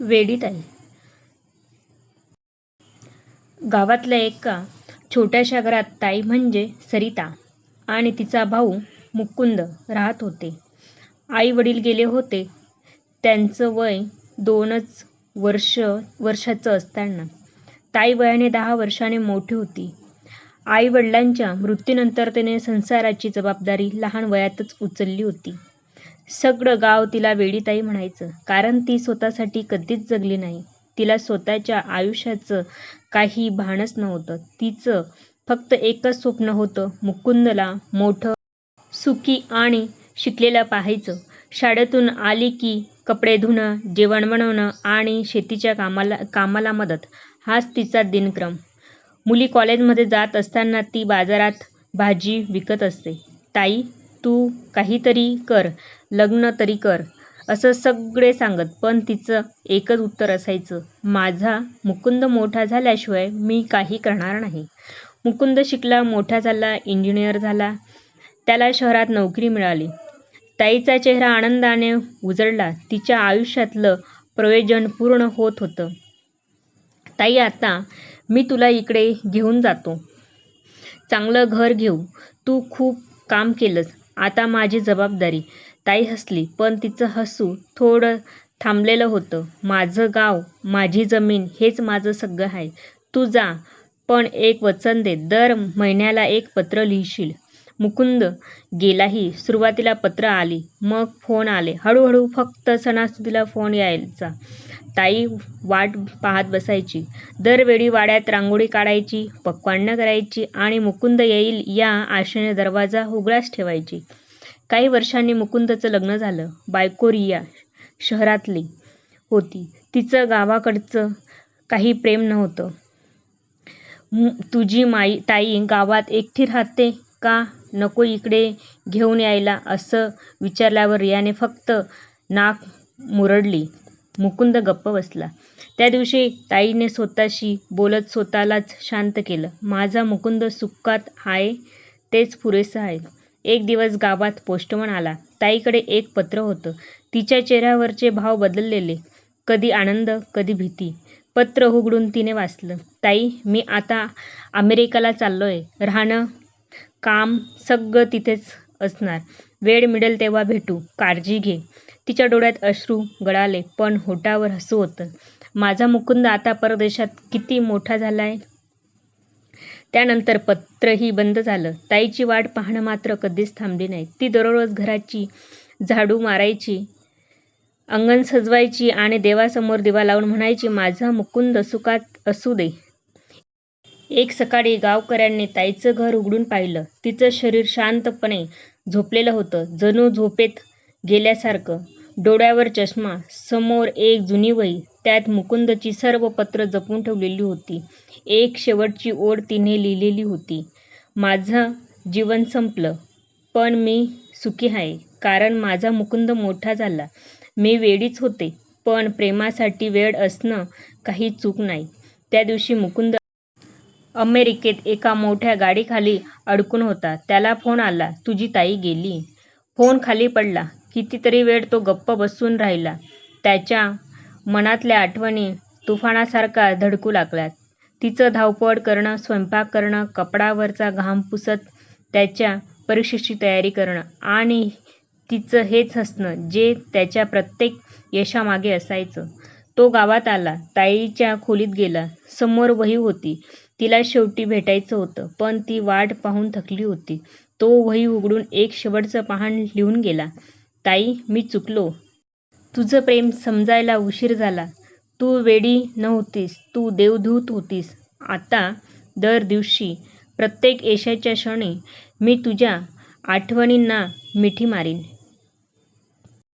वेडीत गावातल्या एका छोट्याशा घरात ताई म्हणजे सरिता आणि तिचा भाऊ मुकुंद राहत होते. आई वडील गेले होते त्यांचं वय दोनच वर्ष वर्षाचं असताना. ताई वयाने दहा वर्षाने मोठी होती. आई वडिलांच्या मृत्यूनंतर तिने संसाराची जबाबदारी लहान वयातच उचलली होती. सगळं गाव तिला वेडीताई म्हणायचं. कारण ती स्वतःसाठी कधीच जगली नाही. तिला स्वतःच्या आयुष्याचं काही भानच नव्हतं. तिचं फक्त एकच स्वप्न होतं मुकुंदला मोठं, सुखी आणि शिकलेलं पाहायचं. शाळेतून आली की कपडे धुणं, जेवण बनवणं आणि शेतीच्या कामाला मदत हाच तिचा दिनक्रम. मुली कॉलेजमध्ये जात असताना ती बाजारात भाजी विकत असते ताई, तू काहीतरी कर, लग्न तरी कर असं सगळे सांगत. पण तिचं एकच उत्तर असायचं, माझा मुकुंद मोठा झाल्याशिवाय मी काही करणार नाही. मुकुंद शिकला, मोठा झाला, इंजिनियर झाला. त्याला शहरात नोकरी मिळाली. ताईचा चेहरा आनंदाने उजळला. तिच्या आयुष्यातलं प्रयोजन पूर्ण होत होतं. ताई, आता मी तुला इकडे घेऊन जातो. चांगलं घर घेऊ. तू खूप काम केलंस. आता माझी जबाबदारी. ताई हसली. पण तिचं हसू थोडं थांबलेलं होतं. माझं गाव, माझी जमीन हेच माझं सगळं आहे. तू जा, पण एक वचन दे. दर महिन्याला एक पत्र लिहिशील मुकुंद गेलाही. सुरुवातीला पत्रं आली. मग फोन आले. हळूहळू फक्त सणासुदीला फोन यायचा. ताई वाट पाहत बसायची. दरवेळी वाड्यात रांगोळी काढायची, पक्वान्नं करायची आणि मुकुंद येईल या आशेने दरवाजा उघडाच ठेवायची. काही वर्षांनी मुकुंदचं लग्न झालं. बायको रिया शहरातली होती. तिचं गावाकडचं काही प्रेम नव्हतं. तुझी माई ताई गावात एकटी राहते का नको इकडे घेऊन यायला असं विचारल्यावर रियाने फक्त नाक मुरडली. मुकुंद गप्प बसला. त्या दिवशी ताईने स्वतःशी बोलत स्वतःलाच शांत केलं. माझा मुकुंद सुखात आहे तेच पुरेसं आहे. एक दिवस गावात पोस्टमन आला. ताईकडे एक पत्र होतं. तिच्या चेहऱ्यावरचे भाव बदललेले. कधी आनंद, कधी भीती. पत्र उघडून तिने वाचलं. ताई, मी आता अमेरिकेला चाललोय. राहणं, काम सगळं तिथेच असणार. वेळ मिळेल तेव्हा भेटू. काळजी घे. तिच्या डोळ्यात अश्रू गळाले. पण होटावर हसू होतं. माझा मुकुंद आता परदेशात किती मोठा झालाय. त्यानंतर पत्रही बंद झालं. ताईची वाट पाहणं मात्र कधीच थांबली नाही. ती दररोज घराची झाडू मारायची, अंगण सजवायची आणि देवासमोर दिवा लावून म्हणायची, माझा मुकुंद सुखात असू दे. एक सकाळी गावकऱ्यांनी ताईचं घर उघडून पाहिलं. तिचं शरीर शांतपणे झोपलेलं होतं. जणू झोपेत गेल्यासारखं. डोळ्यावर चष्मा. समोर एक जुनी वही. त्यात मुकुंदची सर्व पत्र जपून ठेवलेली होती. एक शेवटची ओळ तिने लिहिलेली होती, माझं जीवन संपलं, पण मी सुखी आहे. कारण माझा मुकुंद मोठा झाला. मी वेडीच होते, पण प्रेमासाठी वेड असणं काही चूक नाही. त्या दिवशी मुकुंद अमेरिकेत एका मोठ्या गाडीखाली अडकून होता. त्याला फोन आला, तुझी ताई गेली. फोन खाली पडला. कितीतरी वेळ तो गप्प बसून राहिला. त्याच्या मनातल्या आठवणी तुफानासारख्या धडकू लागल्या. तिचं धावपळ करणं, स्वयंपाक करणं, कपडावरचा घाम पुसत त्याच्या परीक्षेची तयारी करणं आणि तिचं हेच हसणं जे त्याच्या प्रत्येक यशामागे असायचं. तो गावात आला. ताईच्या खोलीत गेला. समोर वही होती. तिला शेवटी भेटायचं होतं. पण ती वाट पाहून थकली होती. तो वही उघडून एक शेवटचं पान लिहून गेला, ताई, मी चुकलो. तुझं प्रेम समजायला उशीर झाला. तू वेडी नव्हतीस. तू देवदूत होतीस. आता दर दिवशी, प्रत्येक यशाच्या क्षणी मी तुझ्या आठवणींना मिठी मारीन.